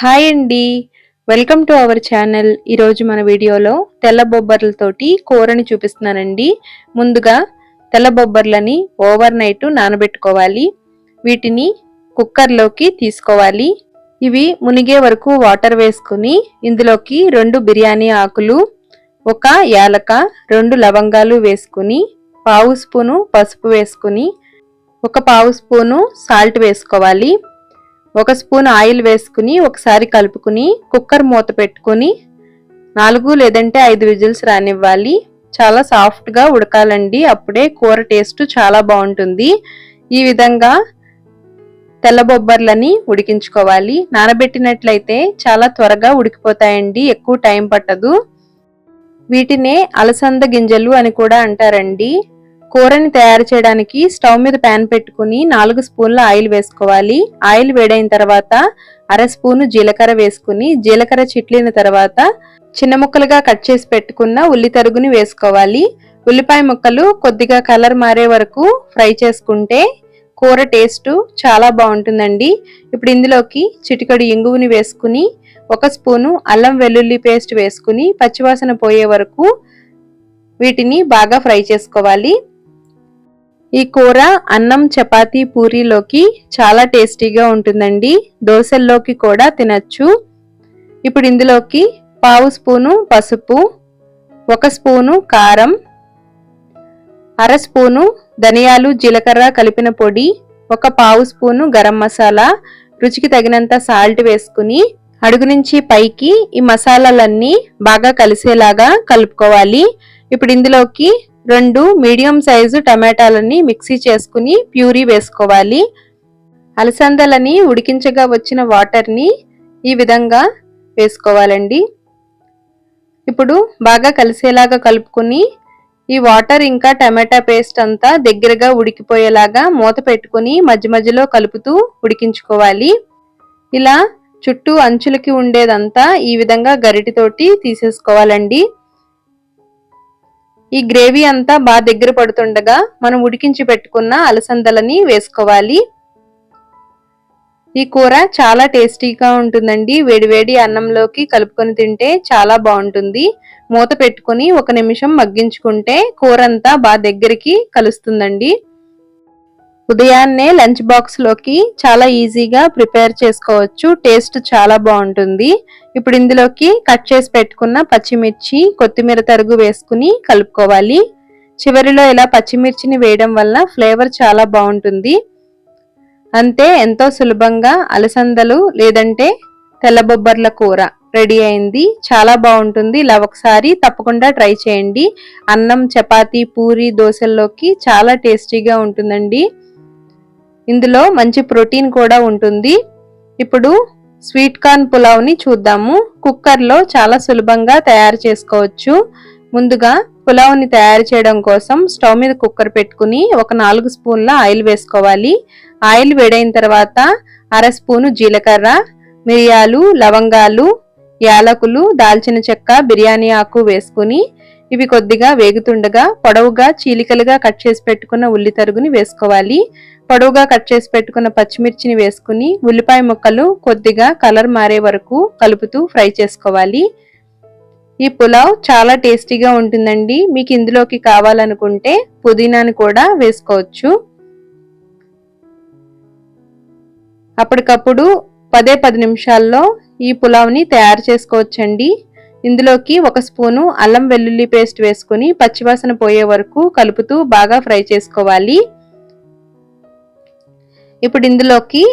Hi అండి. Welcome to our channel. ఈరోజు మన వీడియోలో తెల్ల బొబ్బర్లతోటి కూరని చూపిస్తున్నానండి. ముందుగా తెల్ల బొబ్బర్లని ఓవర్ నైట్ నానబెట్టుకోవాలి. వీటిని కుక్కర్లోకి తీసుకోవాలి. ఇవి మునిగే వరకు వాటర్ వేసుకుని ఇందులోకి రెండు బిర్యానీ ఆకులు ఒక యాలక రెండు లవంగాలు వేసుకుని పావు స్పూను పసుపు వేసుకుని ఒక పావు స్పూను సాల్ట్ వేసుకోవాలి. ఒక స్పూన్ ఆయిల్ వేసుకుని ఒకసారి కలుపుకుని కుక్కర్ మూత పెట్టుకుని నాలుగు లేదంటే ఐదు విజిల్స్ రానివ్వాలి. చాలా సాఫ్ట్గా ఉడకాలండి. అప్పుడే కూర టేస్ట్ చాలా బాగుంటుంది. ఈ విధంగా తెల్ల బొబ్బర్లని ఉడికించుకోవాలి. నానబెట్టినట్లయితే చాలా త్వరగా ఉడికిపోతాయండి. ఎక్కువ టైం పట్టదు. వీటినే అలసంద గింజలు అని కూడా అంటారండి. కూరని తయారు చేయడానికి స్టవ్ మీద ప్యాన్ పెట్టుకుని నాలుగు స్పూన్ల ఆయిల్ వేసుకోవాలి. ఆయిల్ వేడైన తర్వాత అర స్పూను జీలకర్ర వేసుకుని జీలకర్ర చిట్లిన తర్వాత చిన్న ముక్కలుగా కట్ చేసి పెట్టుకున్న ఉల్లి తరుగుని వేసుకోవాలి. ఉల్లిపాయ ముక్కలు కొద్దిగా కలర్ మారే వరకు ఫ్రై చేసుకుంటే కూర టేస్ట్ చాలా బాగుంటుందండి. ఇప్పుడు ఇందులోకి చిటికడు ఇంగువుని వేసుకుని ఒక స్పూను అల్లం వెల్లుల్లి పేస్ట్ వేసుకుని పచ్చివాసన పోయే వరకు వీటిని బాగా ఫ్రై చేసుకోవాలి. ఈ కూర అన్నం చపాతీ పూరీలోకి చాలా టేస్టీగా ఉంటుందండి. దోశల్లోకి కూడా తినచ్చు. ఇప్పుడు ఇందులోకి పావు స్పూను పసుపు ఒక స్పూను కారం అర స్పూను ధనియాలు జీలకర్ర కలిపిన పొడి ఒక పావు స్పూను గరం మసాలా రుచికి తగినంత సాల్ట్ వేసుకుని అడుగు నుంచి పైకి ఈ మసాలాలన్నీ బాగా కలిసేలాగా కలుపుకోవాలి. ఇప్పుడు ఇందులోకి రెండు మీడియం సైజు టమాటాలని మిక్సీ చేసుకుని ప్యూరీ వేసుకోవాలి. అలసందలని ఉడికించగా వచ్చిన వాటర్ని ఈ విధంగా వేసుకోవాలండి. ఇప్పుడు బాగా కలిసేలాగా కలుపుకుని ఈ వాటర్ ఇంకా టమాటా పేస్ట్ అంతా దగ్గరగా ఉడికిపోయేలాగా మూత పెట్టుకుని మధ్య మధ్యలో కలుపుతూ ఉడికించుకోవాలి. ఇలా చుట్టూ అంచులకి ఉండేదంతా ఈ విధంగా గరిటితోటి తీసేసుకోవాలండి. ఈ గ్రేవీ అంతా బాగా దగ్గర పడుతుండగా మనం ఉడికించి పెట్టుకున్న అలసందలని వేసుకోవాలి. ఈ కూర చాలా టేస్టీగా ఉంటుందండి. వేడివేడి అన్నంలోకి కలుపుకొని తింటే చాలా బాగుంటుంది. మూత పెట్టుకుని ఒక నిమిషం మగ్గించుకుంటే కూర అంతా బాగా దగ్గరికి కలుస్తుందండి. ఉదయాన్నే లంచ్ బాక్స్లోకి చాలా ఈజీగా ప్రిపేర్ చేసుకోవచ్చు. టేస్ట్ చాలా బాగుంటుంది. ఇప్పుడు ఇందులోకి కట్ చేసి పెట్టుకున్న పచ్చిమిర్చి కొత్తిమీర తరుగు వేసుకుని కలుపుకోవాలి. చివరిలో ఇలా పచ్చిమిర్చిని వేయడం వల్ల ఫ్లేవర్ చాలా బాగుంటుంది. అంతే ఎంతో సులభంగా అలసందలు లేదంటే తెల్లబొబ్బర్ల కూర రెడీ అయింది. చాలా బాగుంటుంది. ఇలా ఒకసారి తప్పకుండా ట్రై చేయండి. అన్నం చపాతీ పూరి దోశల్లోకి చాలా టేస్టీగా ఉంటుందండి. ఇందులో మంచి ప్రోటీన్ కూడా ఉంటుంది. ఇప్పుడు స్వీట్ కార్న్ పులావ్ని చూద్దాము. కుక్కర్లో చాలా సులభంగా తయారు చేసుకోవచ్చు. ముందుగా పులావ్ని తయారు చేయడం కోసం స్టవ్ మీద కుక్కర్ పెట్టుకుని ఒక నాలుగు స్పూన్ల ఆయిల్ వేసుకోవాలి. ఆయిల్ వేడైన తర్వాత అర స్పూను జీలకర్ర మిరియాలు లవంగాలు యాలకులు దాల్చిన చెక్క బిర్యానీ ఆకు వేసుకుని ఇవి కొద్దిగా వేగుతుండగా పొడవుగా చీలికలుగా కట్ చేసి పెట్టుకున్న ఉల్లి తరుగుని వేసుకోవాలి. పొడవుగా కట్ చేసి పెట్టుకున్న పచ్చిమిర్చిని వేసుకుని ఉల్లిపాయ ముక్కలు కొద్దిగా కలర్ మారే వరకు కలుపుతూ ఫ్రై చేసుకోవాలి. ఈ పులావ్ చాలా టేస్టీగా ఉంటుందండి. మీకు ఇందులోకి కావాలనుకుంటే పుదీనాని కూడా వేసుకోవచ్చు. అప్పటికప్పుడు పదే పది నిమిషాల్లో ఈ పులావ్ని తయారు చేసుకోవచ్చండి. ఇందులోకి ఒక స్పూను అల్లం వెల్లుల్లి పేస్ట్ వేసుకుని పచ్చివాసన పోయే వరకు కలుపుతూ బాగా ఫ్రై చేసుకోవాలి. ఇప్పుడు ఇందులోకి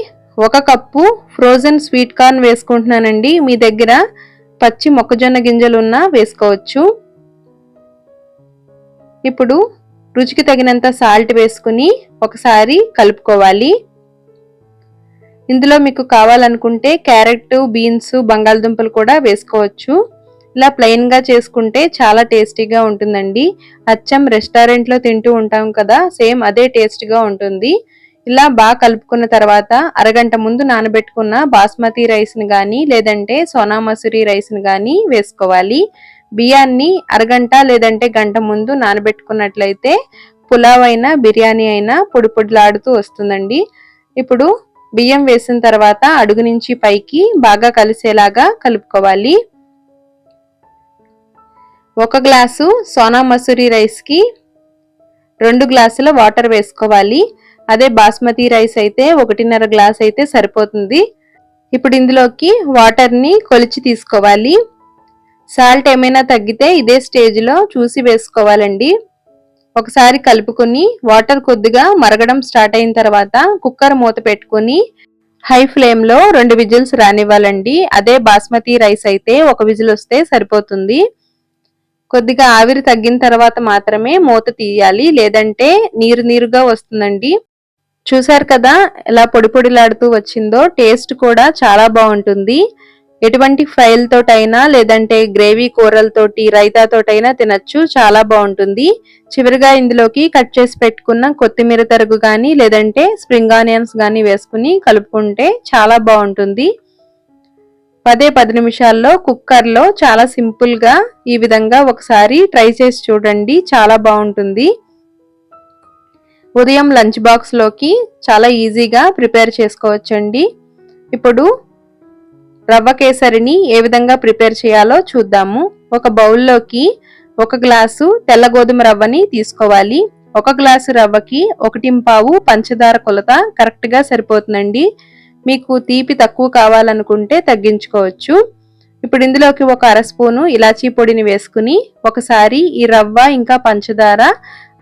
ఒక కప్పు ఫ్రోజన్ స్వీట్ కార్న్ వేసుకుంటున్నానండి. మీ దగ్గర పచ్చి మొక్కజొన్న గింజలు ఉన్నా వేసుకోవచ్చు. ఇప్పుడు రుచికి తగినంత సాల్ట్ వేసుకుని ఒకసారి కలుపుకోవాలి. ఇందులో మీకు కావాలనుకుంటే క్యారెట్ బీన్స్ బంగాళదుంపలు కూడా వేసుకోవచ్చు. ఇలా ప్లెయిన్గా చేసుకుంటే చాలా టేస్టీగా ఉంటుందండి. అచ్చం రెస్టారెంట్లో తింటూ ఉంటాం కదా సేమ్ అదే టేస్ట్గా ఉంటుంది. ఇలా బాగా కలుపుకున్న తర్వాత అరగంట ముందు నానబెట్టుకున్న బాస్మతి రైస్ని కానీ లేదంటే సోనా మసూరి రైస్ని కానీ వేసుకోవాలి. బియ్యాన్ని అరగంట లేదంటే గంట ముందు నానబెట్టుకున్నట్లయితే పులావ్ అయినా బిర్యానీ అయినా పొడి పొడిలాడుతూ వస్తుందండి. ఇప్పుడు బియ్యం వేసిన తర్వాత అడుగు నుంచి పైకి బాగా కలిసేలాగా కలుపుకోవాలి. ఒక గ్లాసు సోనా మసూరి రైస్కి రెండు గ్లాసుల వాటర్ వేసుకోవాలి. అదే బాస్మతి రైస్ అయితే ఒకటిన్నర గ్లాస్ అయితే సరిపోతుంది. ఇప్పుడు ఇందులోకి వాటర్ని కొలిచి తీసుకోవాలి. సాల్ట్ ఏమైనా తగ్గితే ఇదే స్టేజ్లో చూసి వేసుకోవాలండి. ఒకసారి కలుపుకొని వాటర్ కొద్దిగా మరగడం స్టార్ట్ అయిన తర్వాత కుక్కర్ మూత పెట్టుకుని హై ఫ్లేమ్లో రెండు విజిల్స్ రానివ్వాలండి. అదే బాస్మతి రైస్ అయితే ఒక విజిల్ వస్తే సరిపోతుంది. కొద్దిగా ఆవిరి తగ్గిన తర్వాత మాత్రమే మూత తీయాలి. లేదంటే నీరు నీరుగా వస్తుందండి. చూసారు కదా ఎలా పొడి పొడిలాడుతూ వచ్చిందో? టేస్ట్ కూడా చాలా బాగుంటుంది. ఎటువంటి ఫ్రైలతోటైనా లేదంటే గ్రేవీ కూరలతోటి రైతాతోటైనా తినచ్చు. చాలా బాగుంటుంది. చివరిగా ఇందులోకి కట్ చేసి పెట్టుకున్న కొత్తిమీర తరుగు కానీ లేదంటే స్ప్రింగ్ ఆనియన్స్ కానీ వేసుకుని కలుపుకుంటే చాలా బాగుంటుంది. పదే పది నిమిషాల్లో కుక్కర్లో చాలా సింపుల్గా ఈ విధంగా ఒకసారి ట్రై చేసి చూడండి. చాలా బాగుంటుంది. ఉదయం లంచ్ బాక్స్లోకి చాలా ఈజీగా ప్రిపేర్ చేసుకోవచ్చండి. ఇప్పుడు రవ్వ కేసరిని ఏ విధంగా ప్రిపేర్ చేయాలో చూద్దాము. ఒక బౌల్లోకి ఒక గ్లాసు తెల్ల గోధుమ రవ్వని తీసుకోవాలి. ఒక గ్లాసు రవ్వకి ఒకటి పావు పంచదార కొలత కరెక్ట్గా సరిపోతుందండి. మీకు తీపి తక్కువ కావాలనుకుంటే తగ్గించుకోవచ్చు. ఇప్పుడు ఇందులోకి ఒక అర స్పూను ఇలాచీ పొడిని వేసుకుని ఒకసారి ఈ రవ్వ ఇంకా పంచదార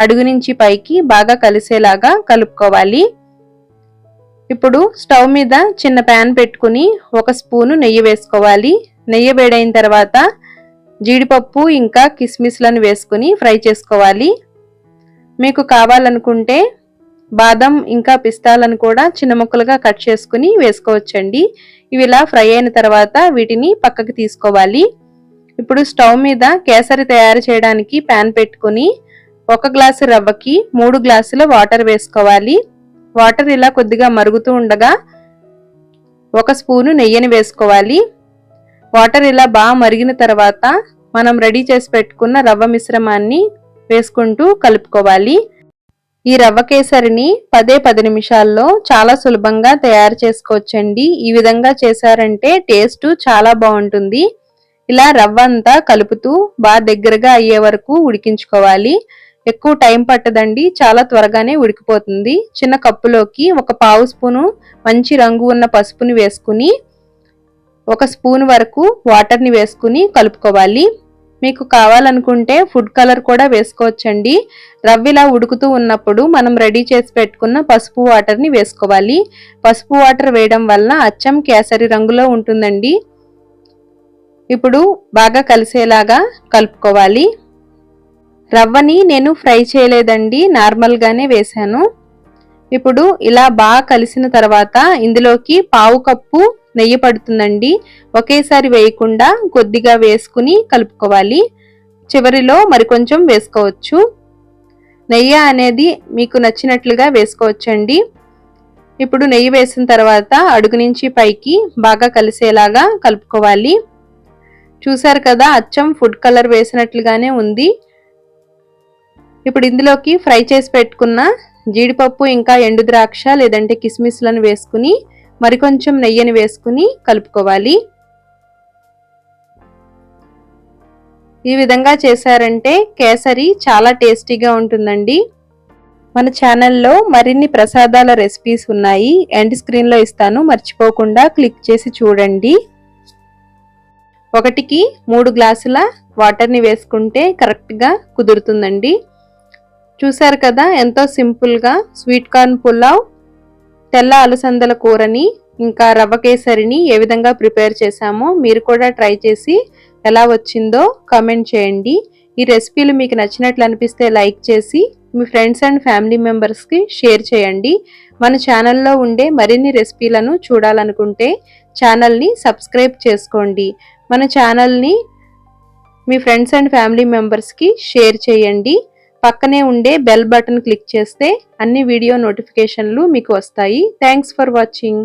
అడుగు నుంచి పైకి బాగా కలిసేలాగా కలుపుకోవాలి. ఇప్పుడు స్టవ్ మీద చిన్న ప్యాన్ పెట్టుకుని ఒక స్పూను నెయ్యి వేసుకోవాలి. నెయ్యి వేడైన తర్వాత జీడిపప్పు ఇంకా కిస్మిస్లను వేసుకుని ఫ్రై చేసుకోవాలి. మీకు కావాలనుకుంటే బాదం ఇంకా పిస్తాలను కూడా చిన్న ముక్కలుగా కట్ చేసుకుని వేసుకోవచ్చండి. ఇవి ఇలా ఫ్రై అయిన తర్వాత వీటిని పక్కకి తీసుకోవాలి. ఇప్పుడు స్టవ్ మీద కేసరి తయారు చేయడానికి ప్యాన్ పెట్టుకుని ఒక గ్లాసు రవ్వకి మూడు గ్లాసుల వాటర్ వేసుకోవాలి. వాటర్ ఇలా కొద్దిగా మరుగుతూ ఉండగా ఒక స్పూను నెయ్యిని వేసుకోవాలి. వాటర్ ఇలా బాగా మరిగిన తర్వాత మనం రెడీ చేసి పెట్టుకున్న రవ్వ మిశ్రమాన్ని వేసుకుంటూ కలుపుకోవాలి. ఈ రవ్వ కేసరిని పదే పది నిమిషాల్లో చాలా సులభంగా తయారు చేసుకోవచ్చండి. ఈ విధంగా చేశారంటే టేస్ట్ చాలా బాగుంటుంది. ఇలా రవ్వ అంతా కలుపుతూ బాగా దగ్గరగా అయ్యే వరకు ఉడికించుకోవాలి. ఎక్కువ టైం పట్టదండి. చాలా త్వరగానే ఉడికిపోతుంది. చిన్న కప్పులోకి ఒక పావు స్పూను మంచి రంగు ఉన్న పసుపుని వేసుకుని ఒక స్పూన్ వరకు వాటర్ని వేసుకుని కలుపుకోవాలి. మీకు కావాలనుకుంటే ఫుడ్ కలర్ కూడా వేసుకోవచ్చండి. రవ్విలా ఉడుకుతూ ఉన్నప్పుడు మనం రెడీ చేసి పెట్టుకున్న పసుపు వాటర్ని వేసుకోవాలి. పసుపు వాటర్ వేయడం వల్ల అచ్చం కేసరి రంగులో ఉంటుందండి. ఇప్పుడు బాగా కలిసేలాగా కలుపుకోవాలి. రవ్వని నేను ఫ్రై చేయలేదండి నార్మల్గానే వేశాను. ఇప్పుడు ఇలా బాగా కలిసిన తర్వాత ఇందులోకి పావు కప్పు నెయ్యి పడుతుందండి. ఒకేసారి వేయకుండా కొద్దిగా వేసుకుని కలుపుకోవాలి. చివరిలో మరికొంచెం వేసుకోవచ్చు. నెయ్యి అనేది మీకు నచ్చినట్లుగా వేసుకోవచ్చండి. ఇప్పుడు నెయ్యి వేసిన తర్వాత అడుగు నుంచి పైకి బాగా కలిసేలాగా కలుపుకోవాలి. చూసారు కదా అచ్చం ఫుడ్ కలర్ వేసినట్లుగానే ఉంది. ఇప్పుడు ఇందులోకి ఫ్రై చేసి పెట్టుకున్న జీడిపప్పు ఇంకా ఎండు ద్రాక్ష లేదంటే కిస్మిస్లను వేసుకుని మరికొంచెం నెయ్యిని వేసుకుని కలుపుకోవాలి. ఈ విధంగా చేశారంటే కేసరి చాలా టేస్టీగా ఉంటుందండి. మన ఛానల్లో మరిన్ని ప్రసాదాల రెసిపీస్ ఉన్నాయి. ఎండ్ స్క్రీన్లో ఇస్తాను. మర్చిపోకుండా క్లిక్ చేసి చూడండి. ఒకటికి మూడు గ్లాసుల వాటర్ని వేసుకుంటే కరెక్ట్గా కుదురుతుందండి. చూశారు కదా ఎంతో సింపుల్గా స్వీట్ కార్న్ పులావ్ తెల్ల అలసందల కూరని ఇంకా రవ్వ కేసరిని ఏ విధంగా ప్రిపేర్ చేశామో మీరు కూడా ట్రై చేసి ఎలా వచ్చిందో కమెంట్ చేయండి. ఈ రెసిపీలు మీకు నచ్చినట్లు అనిపిస్తే లైక్ చేసి మీ ఫ్రెండ్స్ అండ్ ఫ్యామిలీ మెంబర్స్కి షేర్ చేయండి. మన ఛానల్లో ఉండే మరిన్ని రెసిపీలను చూడాలనుకుంటే ఛానల్ని సబ్స్క్రైబ్ చేసుకోండి. మన ఛానల్ని మీ ఫ్రెండ్స్ అండ్ ఫ్యామిలీ మెంబర్స్కి షేర్ చేయండి. పక్కనే ఉండే బెల్ బటన్ క్లిక్ చేస్తే అన్ని వీడియో నోటిఫికేషన్లు మీకు వస్తాయి. Thanks for watching